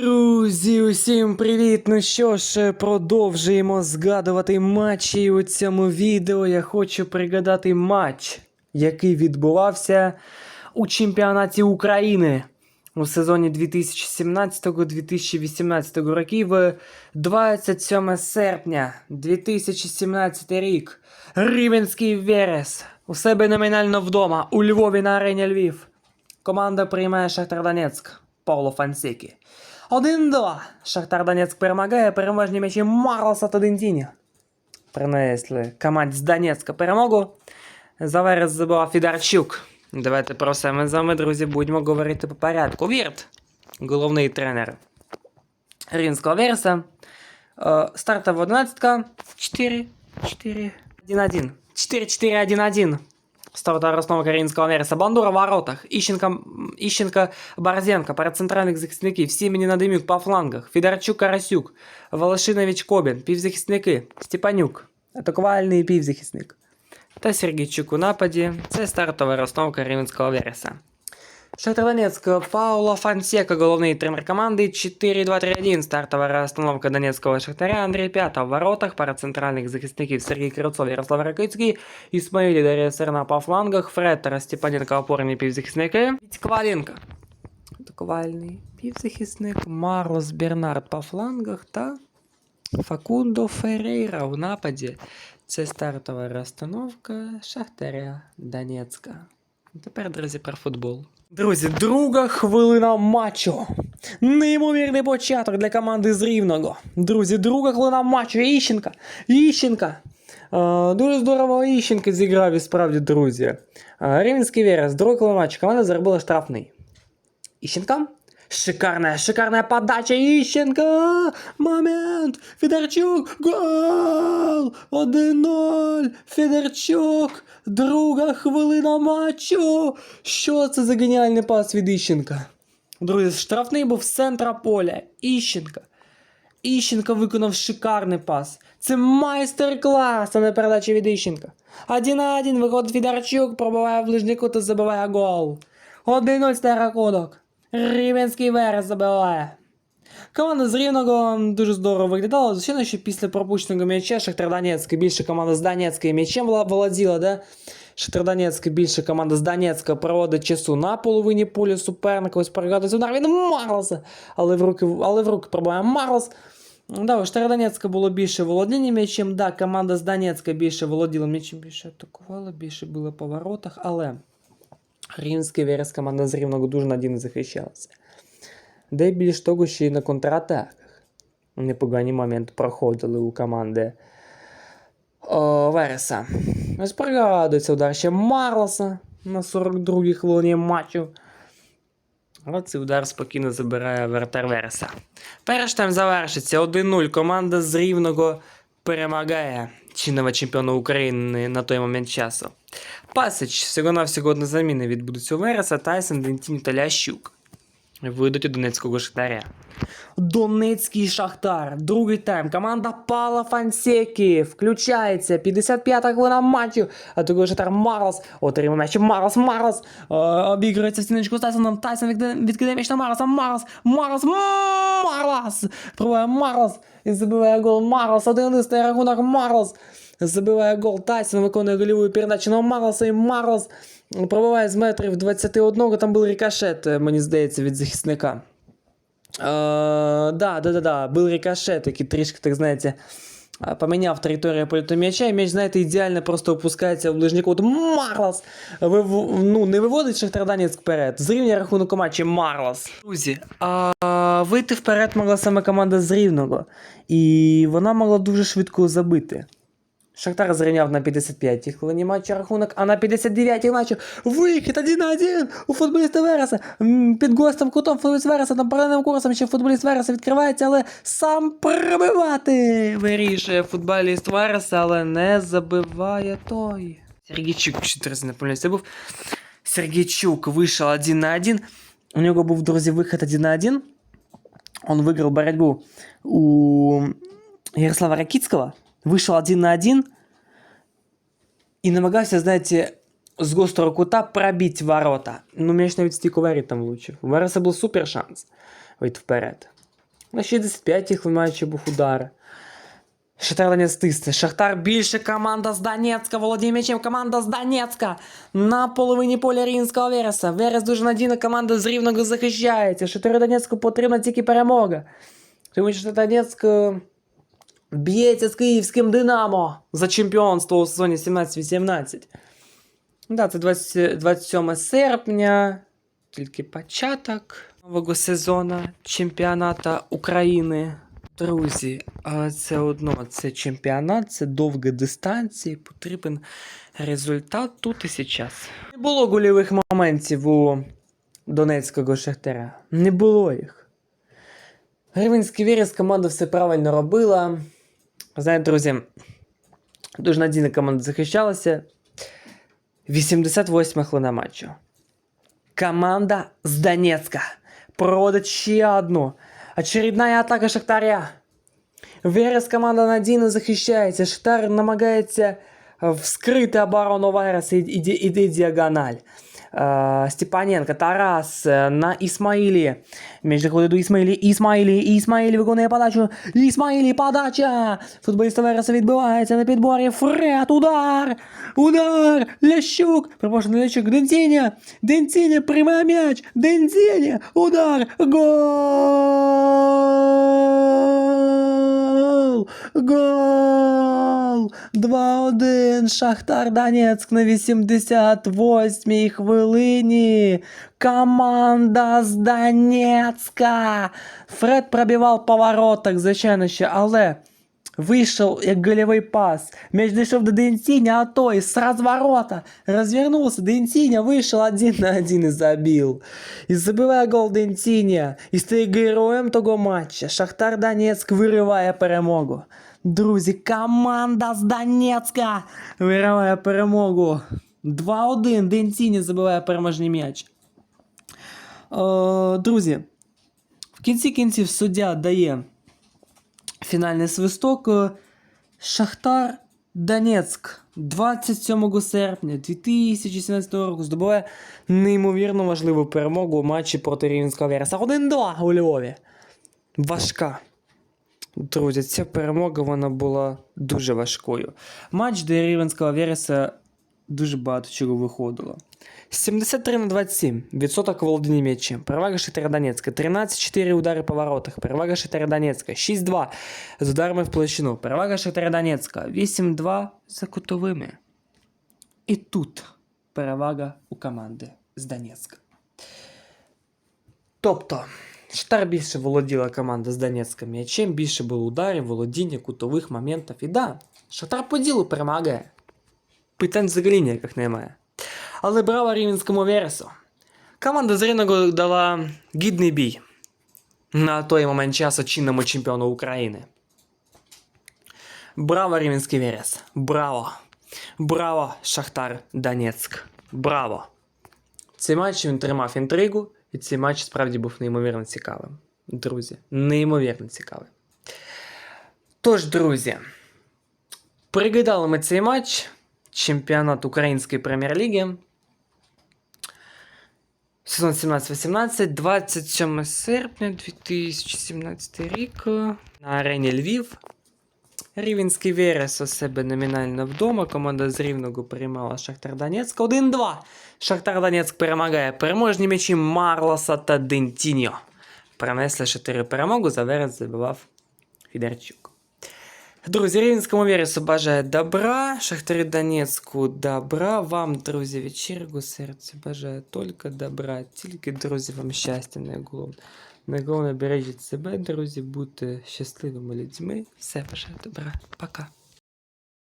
Друзі, усім привіт! Ну що ж, продовжуємо згадувати матчі. І у цьому відео я хочу пригадати матч, який відбувався у чемпіонаті України у сезоні 2017-2018 років. 27 серпня 2017 рік. Рівенський Верес у себе номінально вдома у Львові на арені Львів. Команда приймає Шахтар Донецьк Пауло Фансекі. 1-2. Шахтар Донецьк перемагає переможні м'ячі Марлоса та Дентіні. Принесли команді з Донецька перемогу. За Верес забивав Фідарчук. Давайте про все ми з вами, друзі, будемо говорити по порядку. Вірт, головний тренер Рінського Вереса. Е, Стартова 11 4 4 1 1 4 4 1 1 Стартова основа Карінського Вереса. Бандура в воротах. Іщенка, Іщенка Борзенко перед центральних захисників. Сімені Надимюк по флангах. Федорчук Карасюк. Волошинович Кобін. Півзахисники. Степанюк. Атакувальний півзахисник. Та Сергійчук у нападі. Це стартова розстановка Рівенського Вереса. Шахтар Донецьк, Паула Фансека, головний тренер команди 4-2-3-1. Стартова розстановка Донецького Шахтаря, Андрій П'ята в воротах, пара центральних захисників Сергій Кривцов, Ярослав Ракицький, Ісмаїлі Дар'я Серна по флангах, Фред та Степаненко опорні півзахисники, Віть Коваленко. Атакувальний півзахисник, Марлос Бернард по флангах та Факундо Феррейра в нападі. Це стартова розстановка Шахтаря Донецька. Тепер, друзі, про футбол. Друзі, друга хвилина матчу. Неймовірний початок для команди з Рівного. Друзі, друга хвилина матчу. Іщенка. Іщенка. Е, дуже здорово Іщенка зіграв і справді, друзі. Е, Рівненський Верес, друга хвилина матчу. Команда заробила штрафний. Іщенка. Шикарная, шикарная подача Іщенка! Момент! Федорчук! Гол! 1-0! Федорчук! Друга хвилина матчу! Що це за геніальний пас від Іщенка? Друзі, штрафний був з центра поля. Іщенка. Іщенко виконав шикарний пас. Це майстер-клас, а не передача від Іщенка. Один на один виходить Федорчук, пробиває в ближній кут і забиває гол. 1-0 стає рахунок. Рівенський Верес забиває. Команда з Рівного дуже здорово виглядала. Звичайно, що після пропущеного м'яча Шахтар Донецька більше команда з Донецька м'ячем володіла, да? Шахтар Донецька більше команда з Донецька проводить часу на половині поля суперника. Ось перегадується удар від Марлоса. Але в руки, але в руки пробиває Марлос. Да, у Шахтара Донецька було більше володіння м'ячем. Да, команда з Донецька більше володіла м'ячем, більше атакувала, більше було по воротах, але Рівнський Верес команда з Рівного дуже надійно захищалася. Де більш того, ще й на контратаках. Непогані моменти проходили у команди о, Вереса. Ось пригадується удар ще Марлоса на 42-й хвилині матчу. Але цей удар спокійно забирає вратар Вереса. Перший тайм завершиться 1-0. Команда з Рівного перемагає чинного чемпіона України на той момент часу. Пасич всього-навсього одна заміна відбудеться у Вереса, Тайсон, Дентін та Лящук. Вийдуть у Донецького Шахтаря. Донецький Шахтар. Другий тайм. Команда Пала Фансекі. Включається. 55-та хвилина матчу. А також Шахтар Марлос. Отримав м'яч. Марлос, Марлос. Е, обігрується в стіночку з Тайсоном. Тайсон відкидає- м'яч на Марлоса. Марлос, Марлос, Марлос. Пробує Марлос. І забиває гол Марлос. Один рахунок Марлос. Забиває гол Тайсон, виконує голіву передачу на Марлоса і Марлос пробиває з метрів 21, там був рикошет, е, мені здається, від захисника. Е, да, да, да, був рикошет, який трішки, так знаєте, е, поміняв територію польоту м'яча, і м'яч, знаєте, ідеально просто опускається в ближній кут. Марлос! Вив... Ну, не виводить Шахтар Донецьк вперед. Зрівняє рахунок матчі Марлос. Друзі, а вийти вперед могла саме команда з Рівного. І вона могла дуже швидко забити. Шахтар зрівняв на 55-й хвилині матчу рахунок, а на 59-й матчу вихід 1-1 у футболіста Вереса. Під гостем кутом футболіст Вереса, там паралельним курсом ще футболіст Вереса відкривається, але сам пробивати вирішує футболіст Вереса, але не забиває той. Сергійчук, чотири рази не помиляюсь, це був. Сергійчук вийшов 1 на 1. У нього був, друзі, вихід 1 на 1. Он выиграл борьбу у Ярослава Ракицкого, вышел один на один и намагався, знаете, з гострого кута пробити ворота. Ну, мяч навіть стік у воріт там влучив. У Вереса був супер шанс вийти вперед. На 65-й матчі був удар. Шахтар Донецьк тисне. Шахтар більше команда з Донецька. володіє м'ячем команда з Донецька. На половині поля Рівненського Вереса. Верес дуже надійно команда з Рівного захищається. Шахтарю Донецьку потрібна тільки перемога. Тому що Донецьк е, б'ється з київським Динамо за чемпіонство у сезоні 17-18. Да, це 20, 27 серпня, тільки початок нового сезону чемпіоната України. Друзі, це одно, це чемпіонат, це довга дистанція, потрібен результат тут і зараз. Не було гольових моментів у Донецького Шахтаря. Не було їх. Гривенський Віріс команда все правильно робила. Знаєте, друзі, дуже надійно команда захищалася. 88 хвилина матчу. Команда з Донецька проводить ще одну. Очередная атака Шахтаря. Верес команда надійно захищається. Шахтар намагається е, вскрити оборону Вереса. Іде, іде діагональ. Е, Степаненко, Тарас е, на Ісмаїлі. Між доходить до Ісмаїлі. Ісмаїлі, Ісмаїлі виконує подачу. Ісмаїлі, подача. Футболіста Вереса відбивається на підборі. Фред, удар. Удар. Лящук. Пропрошений Лящук. Денціня. Денціня приймає м'яч. Денціня. Удар. Гол. Гол. 2-1. Шахтар Донецьк на 88-й хвилині. Команда з Донецька. Фред пробивав по воротах, звичайно ще, але вийшов як голевий пас. М'яч дійшов до Денціня, а той з розворота розвернувся. Денціня вийшов один на один і забив. І забиває гол Денціня. І стає героєм того матча. Шахтар Донецьк вириває перемогу. Друзі, команда з Донецька вириває перемогу. 2-1. Денціня забиває переможний м'яч. Е, друзі, в кінці кінців суддя дає Фінальний свисток. Е, Шахтар Донецьк 27 серпня 2017 року здобуває неймовірно важливу перемогу у матчі проти Рівненського Вереса. 1-2 у Львові. Важка. Друзі, ця перемога вона була дуже важкою. Матч до Рівенського Вереса дуже багато чого виходило. 73 на 27. Відсоток володіння м'ячем. Перевага Шахтаря Донецька. 13-4 удари по воротах. Перевага Шахтаря Донецька. 6-2 з ударами в площину. Перевага Шахтаря Донецька. 8-2 за кутовими. І тут перевага у команди з Донецька. Тобто, Шахтар більше володіла команда з Донецька м'ячем, більше було ударів, володіння, кутових моментів. І да, Шахтар по ділу перемагає. Питань взагалі ніяких немає. Але браво Рівненському Вересу. Команда з Рівного дала гідний бій на той момент часу чинному чемпіону України. Браво, Рівненський Верес. Браво! Браво, Шахтар Донецьк. Браво! Цей матч він тримав інтригу, і цей матч справді був неймовірно цікавим. Друзі, неймовірно цікавим. Тож, друзі, пригадали ми цей матч. Чемпіонат Української прем'єр-ліги. Сезон 17-18, 27 серпня 2017 рік на арені Львів. Рівенський Верес у себе номінально вдома. Команда з Рівного приймала Шахтар Донецьк. 1-2. Шахтар Донецьк перемагає переможні м'ячі Марлоса та Дентіньо. Принесли 4 перемогу, за Верес забивав Фідерчук. Друзі, Рівненському Вересу бажає добра, Шахтарі Донецьку добра, вам, друзі, від щирого серця бажаю тільки добра, тільки, друзі, вам щастя найголовне. Найголовне бережіть себе, друзі, будьте щасливими людьми. Все бажаю добра. Пока.